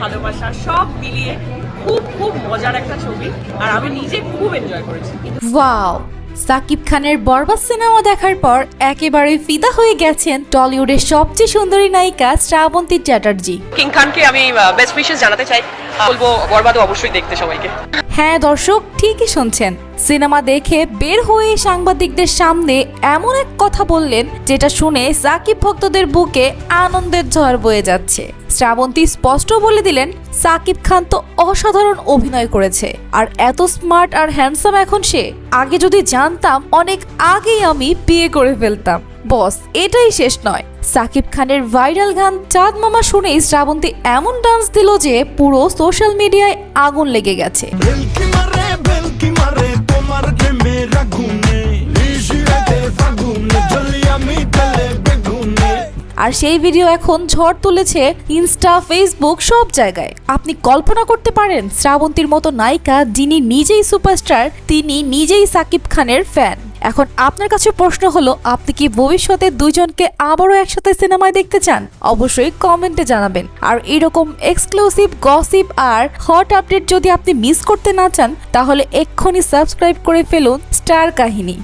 ভালোবাসা সব মিলিয়ে খুব খুব মজার একটা ছবি আর আমি নিজে খুব এনজয় করেছি। ওয়াও সাকিব খানের বরবাদ সিনেমা দেখার পর একেবারে ফিদা হয়ে গেছেন টলিউডের সবচেয়ে সুন্দরী নায়িকা শ্রাবন্তী চ্যাটার্জি। কিং খানকে আমি বেস্ট উইশেস জানাতে চাই। বলব বরবাদও অবশ্যই দেখতে সবাইকে। হ্যাঁ দর্শক, ঠিকই শুনছেন। সিনেমা দেখে বের হয়ে সাংবাদিকদের সামনে এমন এক কথা বললেন, যেটা শুনে সাকিব ভক্তদের বুকে আনন্দের ঝড় বয়ে যাচ্ছে। শ্রাবন্তী স্পষ্ট বলে দিলেন, সাকিব খান তো অসাধারণ অভিনয় করেছে। আর এত স্মার্ট আর হ্যান্ডসাম এখন সে। আগে যদি জানতাম, অনেক আগেই আমি বিয়ে করে ফেলতাম। বস এটাই শেষ নয়। সাকিব খানের ভাইরাল গান চাঁদ মামা শুনেই শ্রাবন্তী এমন ডান্স দিল যে পুরো সোশ্যাল মিডিয়ায় আগুন লেগে গেছে। আর সেই ভিডিও এখন ঝড় তুলেছে ইনস্টা ফেসবুক সব জায়গায়। আপনি কল্পনা করতে পারেন শ্রাবন্তীর মতো নায়িকা যিনি নিজেই সুপারস্টার তিনি নিজেই সাকিব খানের ফ্যান এখন আপনার কাছে প্রশ্ন হলো, আপনি কি ভবিষ্যতে দুজনকে আবারও একসাথে সিনেমায় দেখতে চান? অবশ্যই কমেন্টে জানাবেন। আর এরকম এক্সক্লুসিভ গসিপ আর হট আপডেট যদি আপনি মিস করতে না চান, তাহলে এক্ষুনি সাবস্ক্রাইব করে ফেলুন স্টার কাহিনী।